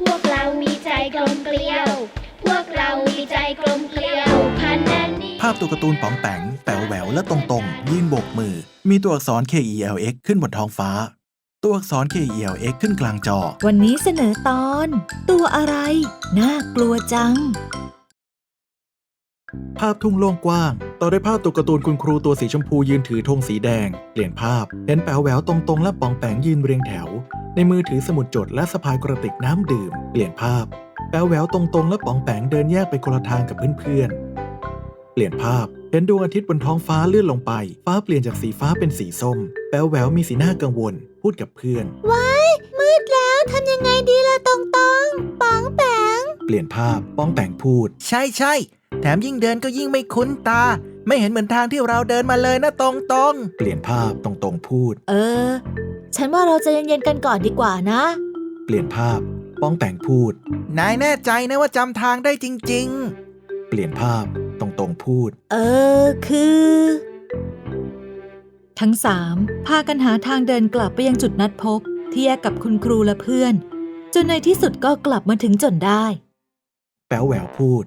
พวกเรามีใจกลมเกลียว พวกเรามีใจกลมเกลียวพันนันนี้ภาพตัวการ์ตูนป๋องแปง แป๋วแหววและตรงตรงๆยืนโบกมือ มีตัวอักษร K E L X ขึ้นบนท้องฟ้า ตัวอักษร K E L X ขึ้นกลางจอ วันนี้เสนอตอน ตัวอะไร น่ากลัวจัง ภาพทุ่งโล่งกว้าง ต่อด้วยภาพตัวการ์ตูนคุณครูตัวสีชมพูยืนถือธงสีแดง เปลี่ยนภาพเห็นแป๋วแหววตรงๆ และปองแปงยืนเรียงแถว ในมือถือสมุดจดและสะพายกระติกน้ำดื่ม เปลี่ยนภาพแป๋วแหววตรงๆ และปองแปงเดินแยกไปคนละทางกับเพื่อนๆ เปลี่ยนภาพเห็นดวงอาทิตย์บนท้องฟ้าเลื่อนลงไป ฟ้าเปลี่ยนจากสีฟ้าเป็นสีส้ม แป๋วแหววมีสีหน้ากังวล พูดกับเพื่อนมืดแล้วทำยังไงดีล่ะตรงตองปังแปง เปลี่ยนภาพป้องแปงพูด ใช่ใช่แถมยิ่งเดินก็ยิ่งไม่คุ้นตา ไม่เห็นเหมือนทางที่เราเดินมาเลยนะตรงตรงเปลี่ยนภาพตรงๆพูด เออ ฉันว่าเราจะเย็นๆกันก่อนดีกว่านะ เปลี่ยนภาพ ป้องแปงพูดๆนายแน่ใจนะว่าจำทางได้จริงเปลี่ยนภาพตรงๆพูด เออ คือ ทั้งสามพากันหาทางเดินกลับไปยังจุดนัดพบ ที่แยกกับคุณครูและเพื่อน จนในที่สุดก็กลับมาถึงจนได้ แป๋วแหววพูด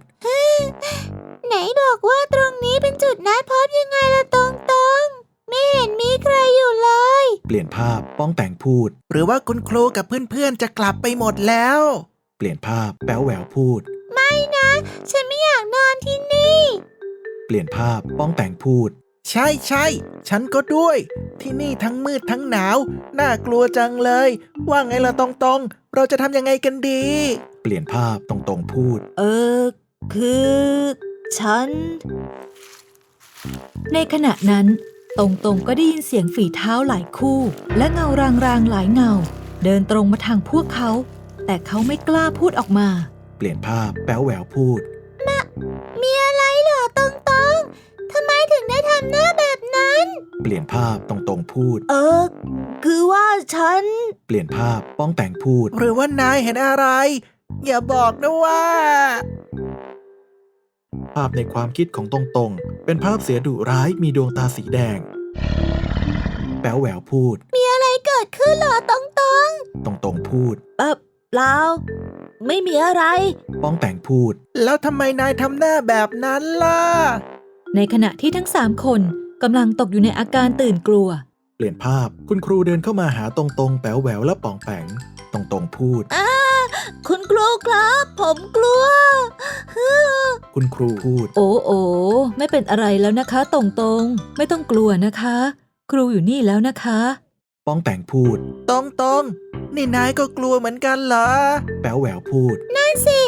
ไหนบอกว่าตรงนี้เป็นจุดนัดพบยังไงล่ะตรงตองไม่เห็นมีใครอยู่เลย เปลี่ยนภาพป้องแปงพูดๆหรือว่าคุณครูกับเพื่อนๆจะกลับไปหมดแล้ว เปลี่ยนภาพแป๋วแหววพูดฉันไม่อยากนอนที่นี่ เปลี่ยนภาพป้องแปงพูด ใช่ใช่ฉันก็ด้วย ที่นี่ทั้งมืดทั้งหนาว น่ากลัวจังเลย ว่าไงล่ะตรงตรงๆเราจะทำยังไงกันดี เปลี่ยนภาพตรงๆพูด เออ คือ ฉัน ในขณะนั้นตรงตรงๆก็ได้ยินเสียงฝีเท้าหลายคู่ และเงารางรางๆหลายเงา เดินตรงมาทางพวกเขา แต่เขาไม่กล้าพูดออกมา เปลี่ยนภาพแป๋วแหววพูด มีอะไรเหรอตรงตรงๆทำไมถึงได้ทำหน้าแบบนั้น เปลี่ยนภาพตรงๆพูด เออ คือว่าฉัน เปลี่ยนภาพป้องแปงพูด หรือว่านายเห็นอะไร อย่าบอกนะว่า ภาพในความคิดของตรงๆ เป็นภาพเสือดุร้ายมีดวงตาสีแดง แป๋วแหววพูด มีอะไรเกิดขึ้นเหรอตรงตรงตรงๆพูดๆเออเปล่าไม่มีอะไร ป้องแปงพูด แล้วทำไมนายทำหน้าแบบนั้นล่ะ ในขณะที่ทั้งสามคนกำลังตกอยู่ในอาการตื่นกลัว เปลี่ยนภาพคุณครูเดินเข้ามาหาตรงๆแป๋วแหววและป่องแปงตรงๆพูด คุณครูครับ ผมกลัว คุณครูพูด โอ้โอไม่เป็นอะไรแล้วนะคะตรงๆไม่ต้องกลัวนะคะ ครูอยู่นี่แล้วนะคะ ป้องแปงพูด ตรงตรงๆนี่นายก็กลัวเหมือนกันเหรอ แป๋วแหววพูดสิ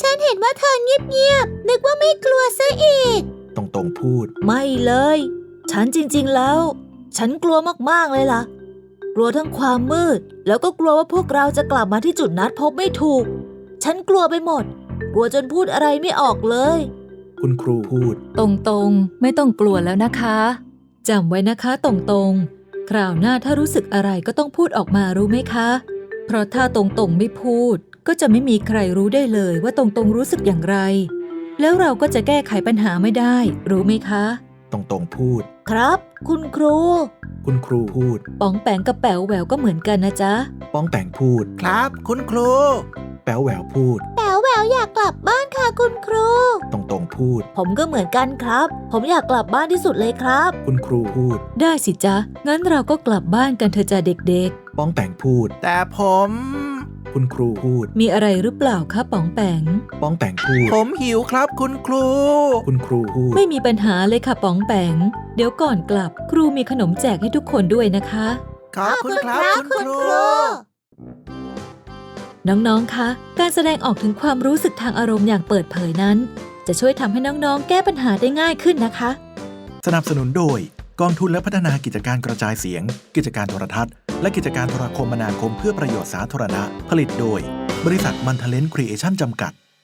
ฉันเห็นว่าเธอเงียบๆนึกว่าไม่กลัวซะอีก ตรงๆพูด ไม่เลย ฉันจริงๆแล้ว ฉันกลัวมากๆเลยล่ะ กลัวทั้งความมืด แล้วก็กลัวว่าพวกเราจะกลับมาที่จุดนัดพบไม่ถูก ฉันกลัวไปหมด กลัวจนพูดอะไรไม่ออกเลย คุณครูพูด ตรงๆ ไม่ต้องกลัวแล้วนะคะจำไว้นะคะตรงๆ คราวหน้าถ้ารู้สึกอะไรก็ต้องพูดออกมารู้ไหมคะ เพราะถ้าตรงๆไม่พูด ก็จะไม่มีใครรู้ได้เลยว่าตรงๆรู้สึกอย่างไร แล้วเราก็จะแก้ไขปัญหาไม่ได้ รู้ไหมคะ ตรงๆพูด ครับ คุณครู คุณครูพูด ป๋องแปงกับแป๋วแหววก็เหมือนกันนะจ๊ะ ป้องแปงพูด ครับ คุณครู แป๋วแหววพูด แป๋วแหววอยากกลับบ้านค่ะคุณครู ตรงๆพูด ผมก็เหมือนกันครับ ผมอยากกลับบ้านที่สุดเลยครับ คุณครูพูด ได้สิจ๊ะ งั้นเราก็กลับบ้านกันเถอะจ้ะเด็กป้องแปงพูด แต่ผม คุณครูพูดๆมีอะไรหรือเปล่าคะป๋องแปง ป้องแปงพูด ผมหิวครับคุณครู คุณครูพูด ไม่มีปัญหาเลยค่ะป๋องแปง เดี๋ยวก่อนกลับครูมีขนมแจกให้ทุกคนด้วยนะคะ ขอบคุณครับคุณครู น้องๆ คะ การแสดงออกถึงความรู้สึกทางอารมณ์อย่างเปิดเผยนั้น จะช่วยทำให้น้องๆ แก้ปัญหาได้ง่ายขึ้นนะคะ สนับสนุนโดย กองทุนและพัฒนากิจการกระจายเสียง กิจการโทรทัศน์ และกิจการโทรคมนาคมเพื่อประโยชน์สาธารณะ ผลิตโดย บริษัทมันเทเลนครีเอชั่นจำกัด